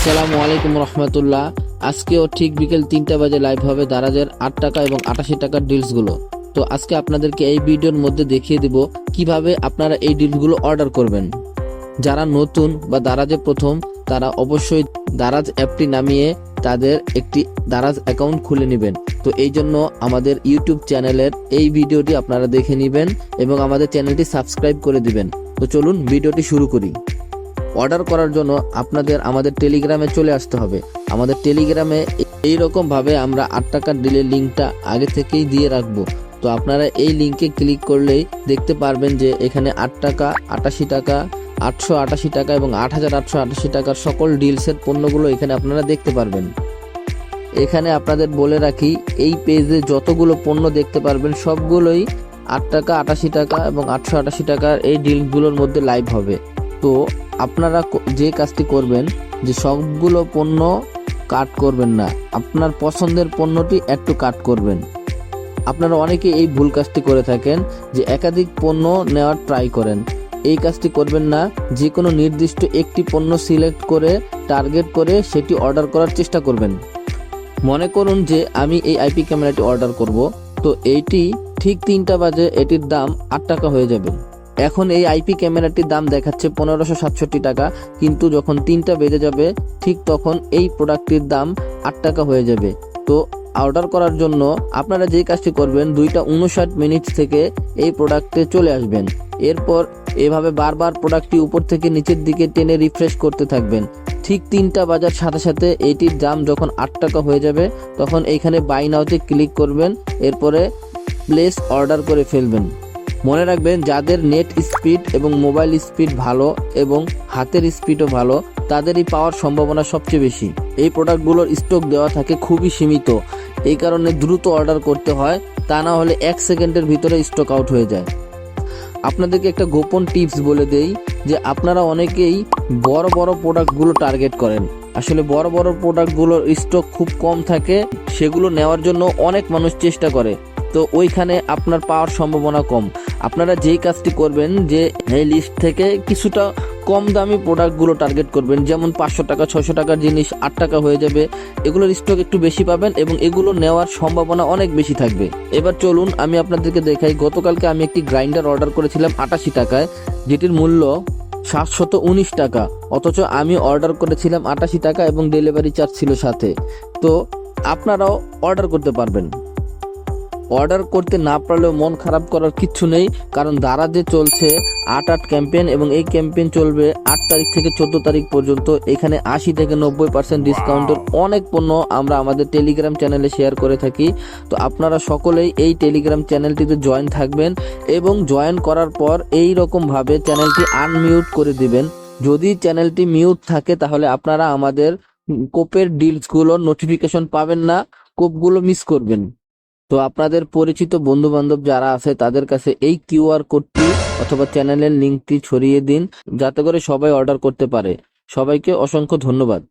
আসসালামু আলাইকুম রহমতুল্লাহ। আজকেও ঠিক বিকেল তিনটা বাজে লাইভ হবে দারাজের আট টাকা এবং আটাশি টাকার ডিলসগুলো তো আজকে আপনাদেরকে এই ভিডিওর মধ্যে দেখিয়ে দিব কীভাবে আপনারা এই ডিলসগুলো অর্ডার করবেন। যারা নতুন বা দারাজে প্রথম, তারা অবশ্যই দারাজ অ্যাপটি নামিয়ে তাদের একটি দারাজ অ্যাকাউন্ট খুলে নেবেন। তো এই জন্য আমাদের ইউটিউব চ্যানেলের এই ভিডিওটি আপনারা দেখে নেবেন এবং আমাদের চ্যানেলটি সাবস্ক্রাইব করে দিবেন। তো চলুন ভিডিওটি শুরু করি। অর্ডার করার জন্য আপনাদের আমাদের টেলিগ্রামে চলে আসতে হবে। আমাদের টেলিগ্রামে এই রকম ভাবে আমরা আট টাকার ডিলের লিঙ্কটা আগে থেকেই দিয়ে রাখব। তো আপনারা এই লিঙ্কে ক্লিক করলেই দেখতে পারবেন যে এখানে আট টাকা, আটাশি টাকা, আটশো আটাশি টাকা এবং আট হাজার আটশো আটাশি টাকার সকল ডিলসের পণ্যগুলো এখানে আপনারা দেখতে পারবেন। এখানে আপনাদের বলে রাখি, এই পেজে যতগুলো পণ্য দেখতে পারবেন, সবগুলোই আট টাকা, আটাশি টাকা এবং আটশো আটাশি টাকার এই ডিলগুলোর মধ্যে লাইভ হবে। তো আপনারা যে কাজটি করবেন, যে সবগুলো পণ্য কাট করবেন না, আপনার পছন্দের পণ্যটি একটু কাট করবেন। আপনারা অনেকে এই ভুল কাজটি করে থাকেন, যে একাধিক পণ্য নেওয়ার ট্রাই করেন। এই কাজটি করবেন না, যে কোনো নির্দিষ্ট একটি পণ্য সিলেক্ট করে টার্গেট করে সেটি অর্ডার করার চেষ্টা করবেন। মনে করুন যে আমি এই আইপি ক্যামেরাটি অর্ডার করব, তো এইটি ঠিক তিনটা বাজে, এটির দাম আট টাকা হয়ে যাবে। এখন এই আইপি ক্যামেরাটির দাম দেখাচ্ছে পনেরোশো সাতষট্টি টাকা, কিন্তু যখন তিনটা বেজে যাবে, ঠিক তখন এই প্রোডাক্টটির দাম আট টাকা হয়ে যাবে। তো অর্ডার করার জন্য আপনারা যে কাজটি করবেন, দুইটা উনষাট মিনিট থেকে এই প্রোডাক্টে চলে আসবেন। এরপর এভাবে বারবার প্রোডাক্টটি উপর থেকে নিচের দিকে টেনে রিফ্রেশ করতে থাকবেন। ঠিক তিনটা বাজার সাথে সাথে এইটির দাম যখন আট টাকা হয়ে যাবে, তখন এইখানে বাই নাওতে ক্লিক করবেন, এরপরে প্লেস অর্ডার করে ফেলবেন। মনে রাখবেন, যাদের নেট স্পিড এবং মোবাইল স্পিড ভালো এবং হাতের স্পিডও ভালো, তাদেরই পাওয়ার সম্ভাবনা সবচেয়ে বেশি। এই প্রোডাক্টগুলোর স্টক দেওয়া থাকে খুবই সীমিত। এই কারণে দ্রুত অর্ডার করতে হয়, তা না হলে এক সেকেন্ডের ভিতরে স্টক আউট হয়ে যায়। আপনাদেরকে একটা গোপন টিপস বলে দেই যে, আপনারা অনেকেই বড় বড় প্রোডাক্টগুলো টার্গেট করেন। আসলে বড় বড় প্রোডাক্টগুলোর স্টক খুব কম থাকে, সেগুলো নেওয়ার জন্য অনেক মানুষ চেষ্টা করে। তো ওইখানে আপনার পাওয়ার সম্ভাবনা কম। আপনারা যেই কাজটি করবেন, যে এই লিস্ট থেকে কিছুটা কম দামি প্রোডাক্টগুলো টার্গেট করবেন, যেমন পাঁচশো টাকা ছশো টাকার জিনিস, আট টাকা হয়ে যাবে, এগুলোর স্টক একটু বেশি পাবেন এবং এগুলো নেওয়ার সম্ভাবনা অনেক বেশি থাকবে। এবার চলুন আমি আপনাদেরকে দেখাই, গতকালকে আমি একটি গ্রাইন্ডার অর্ডার করেছিলাম আটাশি টাকায়, যেটির মূল্য সাতশত উনিশ টাকা, অথচ আমি অর্ডার করেছিলাম আটাশি টাকা এবং ডেলিভারি চার্জ ছিল সাথে। তো আপনারাও অর্ডার করতে পারবেন। অর্ডার করতে না পারলেও মন খারাপ করার কিচ্ছু নেই কারণ দারাজে চলছে আট আট ক্যাম্পেইন এবং এই ক্যাম্পেইন চলবে আট তারিখ থেকে চোদ্দ তারিখ পর্যন্ত এখানে আশি থেকে নব্বই পার্সেন্ট ডিসকাউন্টের অনেক পণ্য আমরা আমাদের টেলিগ্রাম চ্যানেলে শেয়ার করে থাকি। তো আপনারা সকলেই এই টেলিগ্রাম চ্যানেলটিতে জয়েন থাকবেন এবং জয়েন করার পর এই রকমভাবে চ্যানেলটি আনমিউট করে দিবেন। যদি চ্যানেলটি মিউট থাকে তাহলে আপনারা আমাদের কোপের ডিলসগুলোর নোটিফিকেশন পাবেন না কোপগুলো মিস করবেন। তো আপনাদের পরিচিত বন্ধু বান্ধব যারা আছে, তাদের কাছে এই কিউআর কোডটি অথবা চ্যানেলের লিঙ্কটি ছড়িয়ে দিন, যাতে করে সবাই অর্ডার করতে পারে। সবাইকে অসংখ্য ধন্যবাদ।